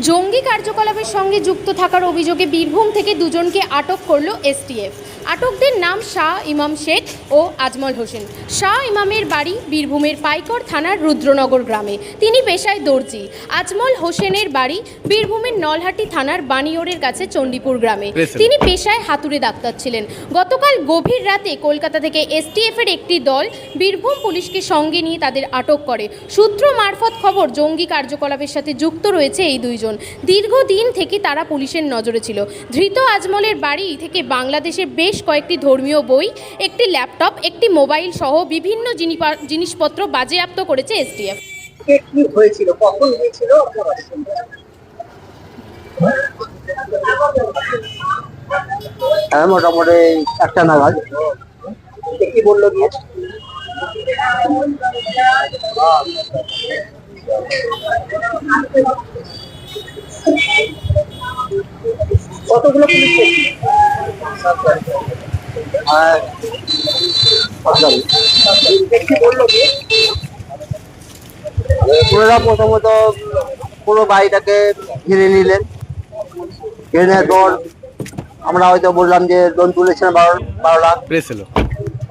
জঙ্গি কার্যকলাপের সঙ্গে যুক্ত থাকার অভিযোগে বীরভূম থেকে দুজনকে আটক করল এসটিএফ। আটকদের নাম শাহ ইমাম শেখ ও আজমল হোসেন। শাহ ইমামের বাড়ি বীরভূমের পাইকর থানার রুদ্রনগর গ্রামে। তিনি পেশায় দর্জি। আজমল হোসেনের বাড়ি বীরভূমের নলহাটি থানার বানিয়োরের কাছে চণ্ডীপুর গ্রামে। তিনি পেশায় হাতুড়ে ডাক্তার ছিলেন। গতকাল গভীর রাতে কলকাতা থেকে এসটিএফ এর একটি দল বীরভূম পুলিশকে সঙ্গে নিয়ে তাদের আটক করে। সূত্র মারফত খবর জঙ্গি কার্যকলাপের সাথে যুক্ত রয়েছে এই দুইজন। দীর্ঘদিন থেকে তারা পুলিশের নজরে ছিল। ধৃত আজমলের বাড়ি থেকে বাংলাদেশের বেশ কয়েকটি ধর্মীয় বই একটি ল্যাপটপ একটি মোবাইল সহ বিভিন্ন জিনিসপত্র বাজেয়াপ্ত করেছে এসটিএফ কি হয়েছিল? কখন হয়েছিল? আপনার বাড়ির সঙ্গে? হ্যাঁ মোটামুটি একটা নাগাদ। কি বলল গিয়ে? কতগুলো পুলিশ? আর ওনারা প্রথমত পুরো বাড়িটাকে ঘিরে নিলেন। ঘিরে নেওয়ার পর আমরা হয়তো বললাম যে লোন তুলেছেন বারো বারো লাখ।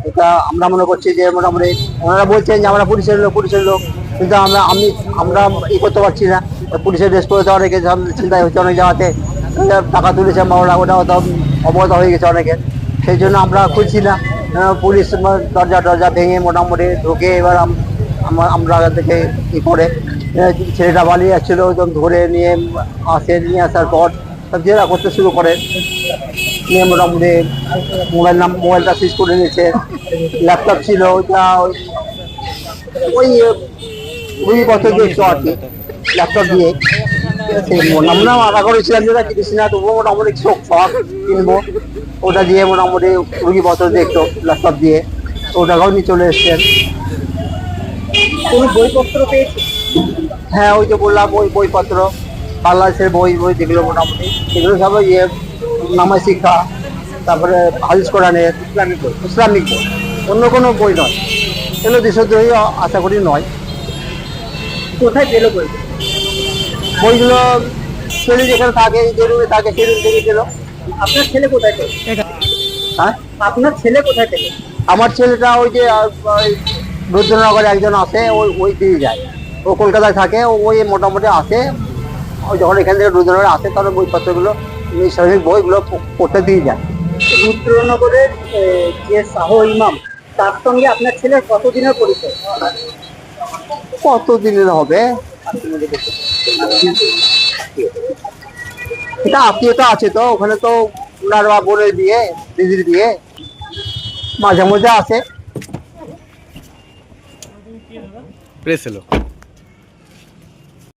এটা আমরা মনে করছি যে মোটামুটি ওনারা বলছেন যে আমরা পুলিশের লোক পুলিশের লোক। কিন্তু আমরা আমি আমরা ই করতে পারছি না। পুলিশের ড্রেস পরে তো অনেকে চিন্তায় হচ্ছে অনেক জায়গাতে। টাকা তুলেছে বারো লাখ ওটা তো অবগত হয়ে গেছে অনেকের। সেই জন্য আমরা খুঁজছি না। পুলিশ দরজা টরজা ভেঙে মোটামুটি ঢুকে এবার আমরা থেকে ই করে। ছেলেটা পালিয়ে যাচ্ছিল একদম ধরে নিয়ে আসে, নিয়ে আসার পর সব জেরা করতে শুরু করে। নিয়ে মোটামুটি মোবাইল নাম মোবাইলটা সিজ করে নিয়েছে। ল্যাপটপ ছিল, ওইটা ওই- ওই বছর দেখতো আর কি। ল্যাপটপ দিয়ে। সেই আমরা আশা করেছিলাম যেটা কিনিস না, তবুও মোটামুটি শখ কিনবো। ওটা দিয়ে মোটামুটি কুড়ি বছর দেখতো ল্যাপটপ দিয়ে তো ওটাকেও নিয়ে চলে এসছেন কোনো বইপত্র পেয়েছে? হ্যাঁ ওই যে বললাম ওই বইপত্র বাংলাদেশের বই বই যেগুলো মোটামুটি। সেগুলো সব ইয়ে নামাজ শিক্ষা তারপরে হাদিস কোরআনের ইসলামিক বই ইসলামিক বই। অন্য কোনো বই নয়। এগুলো দেশদ্রোহী আশা করি নয়। কোথায় পেল বই বইগুলো ছেলে যেখানে থাকে যে রুমে থাকে সেই রুম থেকে গেলো আপনার ছেলে কোথায় পেল হ্যাঁ? আপনার ছেলে কোথায় পেল আমার ছেলেটা ওই যে রুদ্রনগরে একজন আছে ওই ওই দিয়ে যায়। ও কলকাতায় থাকে ও ওই মোটামুটি আসে। ওই যখন এখান থেকে রুদ্রনগরে আসে তখন বইপত্রগুলো ইসলামিক বইগুলো পড়তে দিয়ে যায়। রুদ্রনগরের যে শাহ ইমাম তার সঙ্গে আপনার ছেলের কতদিনের পরিচয়? কত দিনের হবে? এটা আত্মীয়তা আছে তো, ওখানে তো ওনার বা বোনের বিয়ে, দিদির বিয়ে, মাঝে মধ্যে আসে। প্রেস এলো।